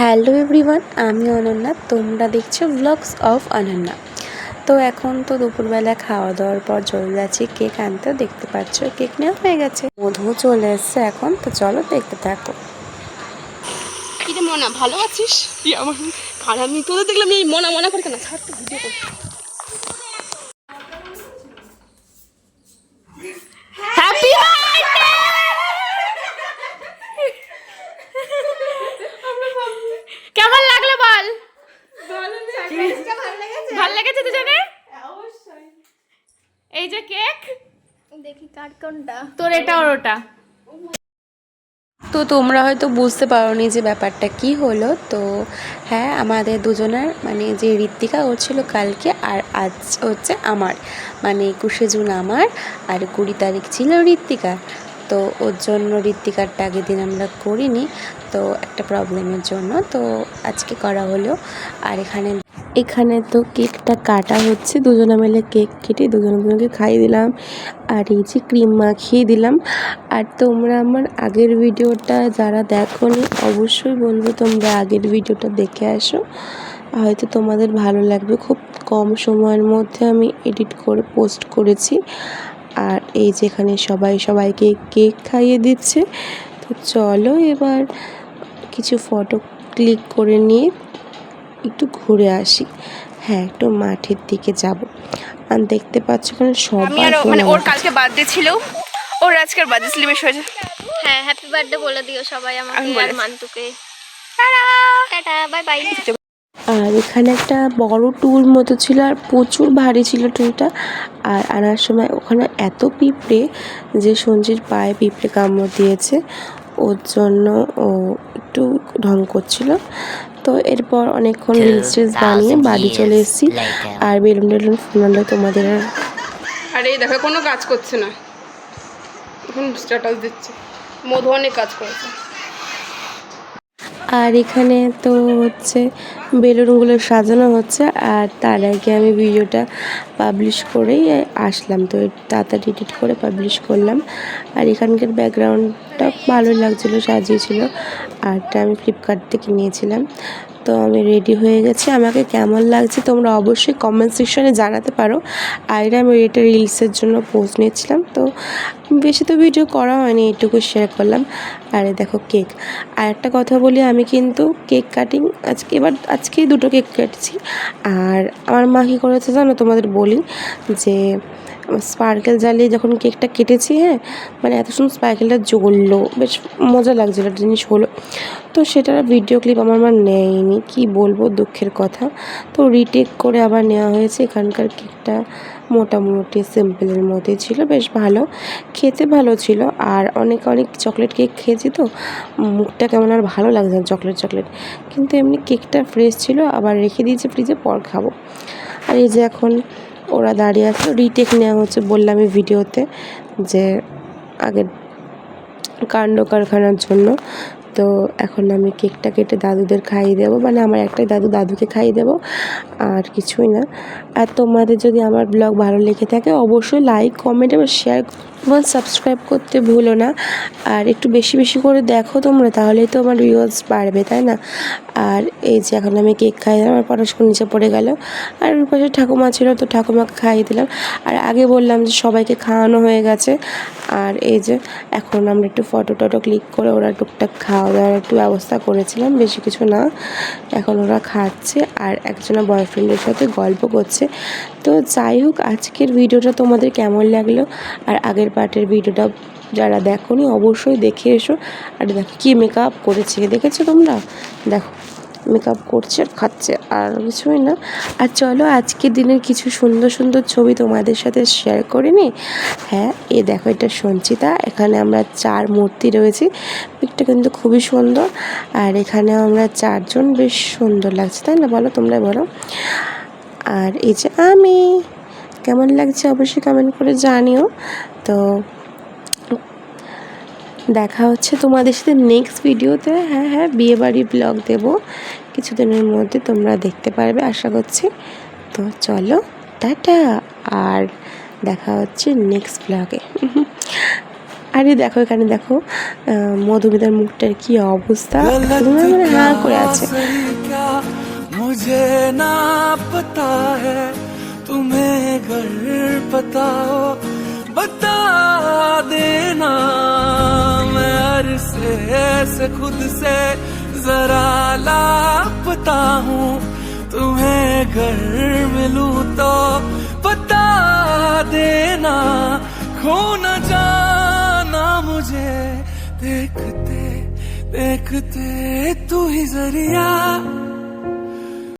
Hello everyone, আমি অনন্যা। তোমরা দেখছ ব্লগস অফ অনন্যা। তো এখন তো দুপুরবেলা খাওয়া দাওয়ার পর চলে যাচ্ছি। কেক আনতেও দেখতে পাচ্ছ, কেক নেওয়া হয়ে গেছে। মধু চলে এসছে এখন, তো চলো দেখতে থাকো। কি রে মনা, ভালো আছিস? তুই আমার খারাপ তোদের দেখলাম এই মনা মনা করতে না ছাড়তে ভিডিও কর হ্যাপি কেমন লাগল বল দুজনে এই যে কেক। দেখি কার কোনটা। তোর এটা আর ওটা। তো তোমরা হয়তো বুঝতে পারোনি যে ব্যাপারটা কি হলো। তো হ্যাঁ আমাদের দুজনের মানে যে ঋত্বিকা ওর ছিল কালকে আর আজ হচ্ছে আমার। মানে একুশে জুন আমার আর কুড়ি তারিখ ছিল ঋত্বিকার। তো ওর জন্য ঋত্বিকারটা আগের দিন আমরা করিনি। তো একটা প্রবলেমের জন্য। তো আজকে করা হলো। আর এখানে এখানে তো কেকটা কাটা হচ্ছে। দুজনে মিলে কেক কেটে দুজনে দুজনকে খাইয়ে দিলাম। আর এই যে ক্রিম মাখিয়ে দিলাম। আর তোমরা আমার আগের ভিডিওটা যারা দেখোনি, অবশ্যই বলব তোমরা আগের ভিডিওটা দেখে আসো। হয়তো তোমাদের ভালো লাগবে। খুব কম সময়ের মধ্যে আমি এডিট করে পোস্ট করেছি। আর এই যেখানে সবাই সবাইকে কেক খাইয়ে দিচ্ছে। তো চলো এবার কিছু ফটো ক্লিক করে নিয়ে একটু ঘুরে আসি। হ্যাঁ একটু মাঠের দিকে যাব। আর দেখতে পাচ্ছ এখানে আর মানে ওর কালকে বার্থডে ছিল। ওর আজকের বার্থডে সেলিব্রেট হয়েছে। হ্যাঁ হ্যাপি বার্থডে বলে দিও সবাই আমাকে আর। মান্তুকে। টাটা! বাই বাই আর এখানে একটা বড় টুল মতো ছিল আর প্রচুর ভারী ছিল টুলটা আর আনার সময় ওখানে এত পিঁপড়ে যে সঞ্জির পায়ে পিঁপড়ে কামড় দিয়েছে ওর জন্য ও একটু ঢং করছিল। তো এরপর অনেকক্ষণ রিলস টিলস বানিয়ে বাড়ি চলে এসেছি। আর বেলুন টেলুন ফুলানো তোমাদের আর আরে এই দেখো কোনো কাজ করছে না। এখন স্ট্যাটাস দিচ্ছে। মধু অনেক কাজ করেছে। আর এখানে তো হচ্ছে বেলুনগুলো সাজানো হচ্ছে আর তার আগে আমি ভিডিওটা পাবলিশ করেই আসলাম। তো তাড়াতাড়ি এডিট করে পাবলিশ করলাম। আর এখানকার ব্যাকগ্রাউন্ডটা ভালো লাগছিল, সাজিয়েছিল। আরটা আমি ফ্লিপকার্ট থেকে নিয়েছিলাম। তো আমি রেডি হয়ে গেছি। আমাকে কেমন লাগছে তোমরা অবশ্যই কমেন্ট সেকশনে জানাতে পারো। আর আমি এটা রিলসের জন্য পোস্ট নিয়েছিলাম। তো বেশি তো ভিডিও করা হয়নি এইটুকু শেয়ার করলাম। আরে দেখো কেক আর একটা কথা বলি, আমি কিন্তু কেক কাটিং আজকে এবার আজকেই দুটো কেক কেটেছি। আর আমার মা কী করেছে জানো, তোমাদের বলি যে স্পার্কেল জ্বালিয়ে যখন কেকটা কেটেছি হ্যাঁ মানে এত সুন্দর স্পার্কেলটা জ্বললো, বেশ মজা লাগছিল জিনিস হলো। তো সেটার ভিডিও ক্লিপ আমার মা নেয়নি, কি বলব দুঃখের কথা। তো রিটেক করে আবার নেওয়া হয়েছে, এখানকার কেকটা মোটামুটি সিম্পলের মধ্যে ছিল, বেশ ভালো, খেতে ভালো ছিল। আর অনেক অনেক চকলেট কেক খেয়েছি তো, মুখটা কেমন আর ভালো লাগছে না চকলেট চকলেট। কিন্তু এমনি কেকটা ফ্রেশ ছিল, আবার রেখে দিয়েছি ফ্রিজে, পর খাব। আর এই যে এখন ওরা দাঁড়িয়ে আছে। রিটেক নেওয়া হচ্ছে বললাম আমি ভিডিওতে যে আগের কাণ্ড কারখানার জন্য। তো এখন আমি কেকটা কেটে দাদুদের খাইয়ে দেবো। মানে আমার একটাই দাদু, দাদুকে খাইয়ে দেবো। আর কিছুই না। আর তোমাদের যদি আমার ব্লগ ভালো লেগে থাকে, অবশ্যই লাইক কমেন্ট এবং শেয়ার এবং সাবস্ক্রাইব করতে ভুলো না। আর একটু বেশি বেশি করে দেখো তোমরা তাহলেই তো আমার ভিউয়ার্স বাড়বে, তাই না? আর এই যে এখন আমি কেক খাই দিলাম আমার পড়াশোনা নিচে পড়ে গেল। আর ওর পাশে ঠাকুমা ছিল, তো ঠাকুমাকে খাইয়ে দিলাম। আর আগে বললাম যে সবাইকে খাওয়ানো হয়ে গেছে। আর এই যে এখন আমরা একটু ফটো টটো ক্লিক করে ওরা টুকটাক খাওয়া দাওয়ার একটু ব্যবস্থা করেছিলাম, বেশি কিছু না। এখন ওরা খাচ্ছে, আর একজনের বয়ফ্রেন্ডের সাথে গল্প করছে। তো যাই হোক, আজকের ভিডিওটা তোমাদের কেমন লাগল? আর আগের পার্টের ভিডিওটা যারা দেখোনি অবশ্যই দেখে এসো। আর দেখো কী মেকআপ করেছে, দেখেছ তোমরা? দেখো মেকআপ করছে আর খাচ্ছে আর কিছুই না। আর চলো আজকের দিনের কিছু সুন্দর সুন্দর ছবি তোমাদের সাথে শেয়ার করে নি। হ্যাঁ এ দেখো এটা সঞ্চিতা, এখানে আমরা চার মূর্তি রয়েছি। পিকটা কিন্তু খুবই সুন্দর আর এখানে আমরা চারজন বেশ সুন্দর লাগছে, তাই না? বলো তোমরা বলো। আর এই যে আমি, কেমন লাগছে অবশ্যই কমেন্ট করে জানিও। তো দেখা হচ্ছে তোমাদের সাথে নেক্সট ভিডিওতে হ্যাঁ হ্যাঁ বিয়েবাড়ির ব্লগ দেব। কিছুদিনের মধ্যে তোমরা দেখতে পারবে, আশা করছি। তো চলো, টাটা। আর দেখা হচ্ছে নেক্সট ব্লগে আরে দেখো এখানে দেখো মধুমিতার মুখটার কি অবস্থা? মানে হা করে আছে। না পতা হ্যাঁ তুমি बता देना मैं अरसे से खुद से जरा लापता हूँ। तुम्हें घर मिलूं तो बता देना खो न जाना मुझे। देखते देखते तू ही ज़रिया।